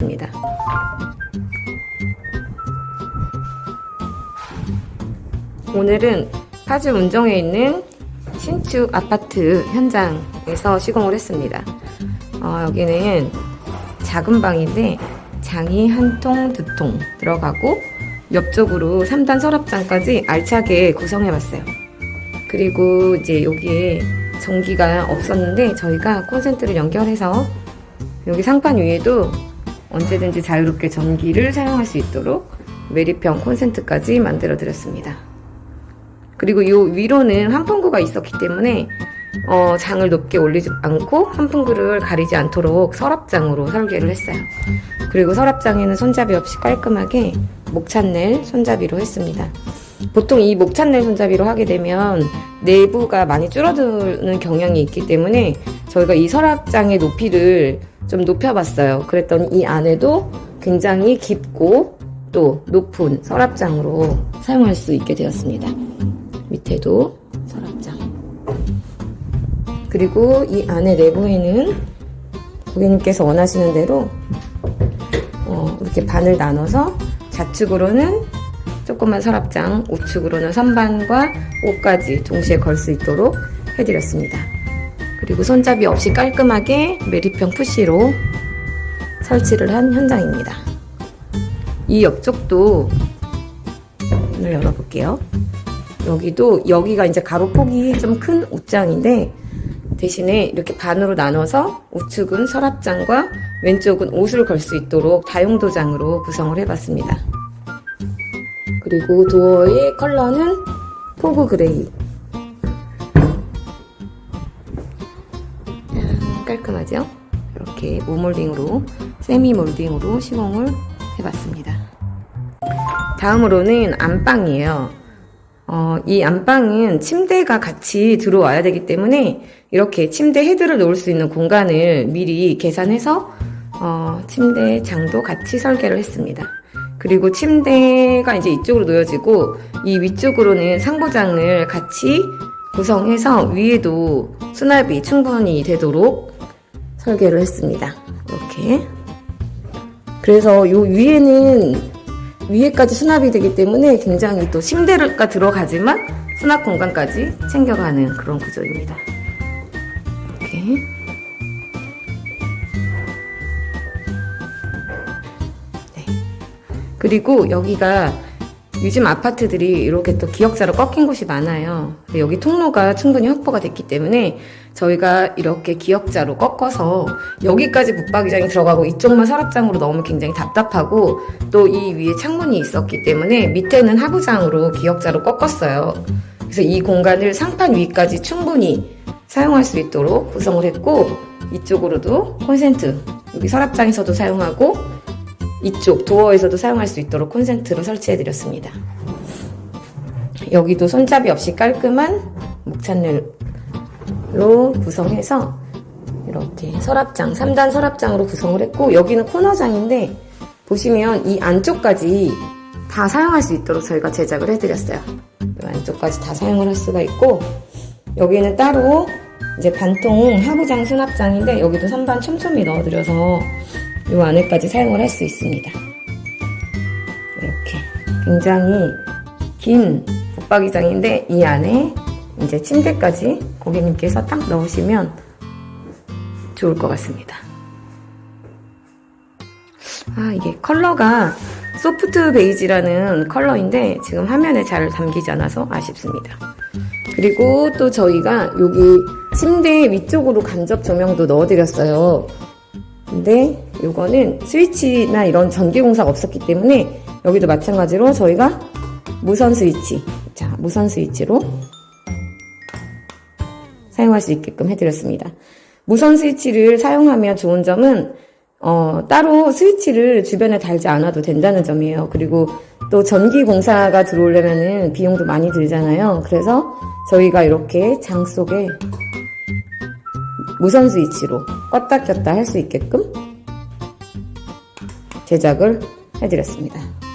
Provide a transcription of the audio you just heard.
있습니다. 오늘은 파주 운정에 있는 신축 아파트 현장에서 시공을 했습니다. 어, 여기는 작은 방인데 장이 한 통, 두 통 들어가고 옆쪽으로 3단 서랍장까지 알차게 구성해봤어요. 그리고 이제 여기에 전기가 없었는데 저희가 콘센트를 연결해서 여기 상판 위에도 언제든지 자유롭게 전기를 사용할 수 있도록 매립형 콘센트까지 만들어 드렸습니다. 그리고 이 위로는 환풍구가 있었기 때문에 어, 장을 높게 올리지 않고 환풍구를 가리지 않도록 서랍장으로 설계를 했어요. 그리고 서랍장에는 손잡이 없이 깔끔하게 목찬넬 손잡이로 했습니다. 보통 이 목찬넬 손잡이로 하게 되면 내부가 많이 줄어드는 경향이 있기 때문에 저희가 이 서랍장의 높이를 좀 높여봤어요. 그랬더니 이 안에도 굉장히 깊고 또 높은 서랍장으로 사용할 수 있게 되었습니다. 밑에도 서랍장. 그리고 이 안에 내부에는 고객님께서 원하시는 대로 어, 이렇게 반을 나눠서 좌측으로는 조그만 서랍장, 우측으로는 선반과 옷까지 동시에 걸 수 있도록 해드렸습니다. 그리고 손잡이 없이 깔끔하게 매립형 푸시로 설치를 한 현장입니다. 이 옆쪽도 문을 열어볼게요. 여기도 여기가 이제 가로폭이 좀 큰 옷장인데 대신에 이렇게 반으로 나눠서 우측은 서랍장과 왼쪽은 옷을 걸 수 있도록 다용도장으로 구성을 해봤습니다. 그리고 도어의 컬러는 포그 그레이. 깔끔하죠? 이렇게 모몰딩으로, 세미 몰딩으로 시공을 해봤습니다. 다음으로는 안방이에요. 어, 이 안방은 침대가 같이 들어와야 되기 때문에 이렇게 침대 헤드를 놓을 수 있는 공간을 미리 계산해서 어, 침대 장도 같이 설계를 했습니다. 그리고 침대가 이제 이쪽으로 놓여지고 이 위쪽으로는 상부장을 같이 구성해서 위에도 수납이 충분히 되도록 설계를 했습니다. 이렇게. 그래서 요 위에는 위에까지 수납이 되기 때문에 굉장히 또 침대가 들어가지만 수납 공간까지 챙겨가는 그런 구조입니다. 이렇게. 네. 그리고 여기가 요즘 아파트들이 이렇게 또 기역자로 꺾인 곳이 많아요. 여기 통로가 충분히 확보가 됐기 때문에 저희가 이렇게 기역자로 꺾어서 여기까지 붙박이장이 들어가고 이쪽만 서랍장으로 넣으면 굉장히 답답하고 또 이 위에 창문이 있었기 때문에 밑에는 하부장으로 기역자로 꺾었어요. 그래서 이 공간을 상판 위까지 충분히 사용할 수 있도록 구성을 했고 이쪽으로도 콘센트 여기 서랍장에서도 사용하고 이쪽 도어에서도 사용할 수 있도록 콘센트로 설치해 드렸습니다. 여기도 손잡이 없이 깔끔한 목찬ner로 구성해서 이렇게 서랍장, 3단 서랍장으로 구성을 했고 여기는 코너장인데 보시면 이 안쪽까지 다 사용할 수 있도록 저희가 제작을 해드렸어요. 이 안쪽까지 다 사용을 할 수가 있고 여기는 따로 이제 반통 하부장 수납장인데 여기도 선반 촘촘히 넣어드려서 이 안에까지 사용을 할 수 있습니다. 이렇게 굉장히 긴 붙박이장인데 이 안에 이제 침대까지 고객님께서 딱 넣으시면 좋을 것 같습니다. 아 이게 컬러가 소프트 베이지라는 컬러인데 지금 화면에 잘 담기지 않아서 아쉽습니다. 그리고 또 저희가 여기 침대 위쪽으로 간접 조명도 넣어드렸어요. 근데 이거는 스위치나 이런 전기 공사가 없었기 때문에 여기도 마찬가지로 저희가 무선 스위치, 자 무선 스위치로 사용할 수 있게끔 해드렸습니다. 무선 스위치를 사용하면 좋은 점은 어, 따로 스위치를 주변에 달지 않아도 된다는 점이에요. 그리고 또 전기 공사가 들어오려면은 비용도 많이 들잖아요. 그래서 저희가 이렇게 장 속에 무선 스위치로 껐다 켰다 할 수 있게끔 제작을 해드렸습니다.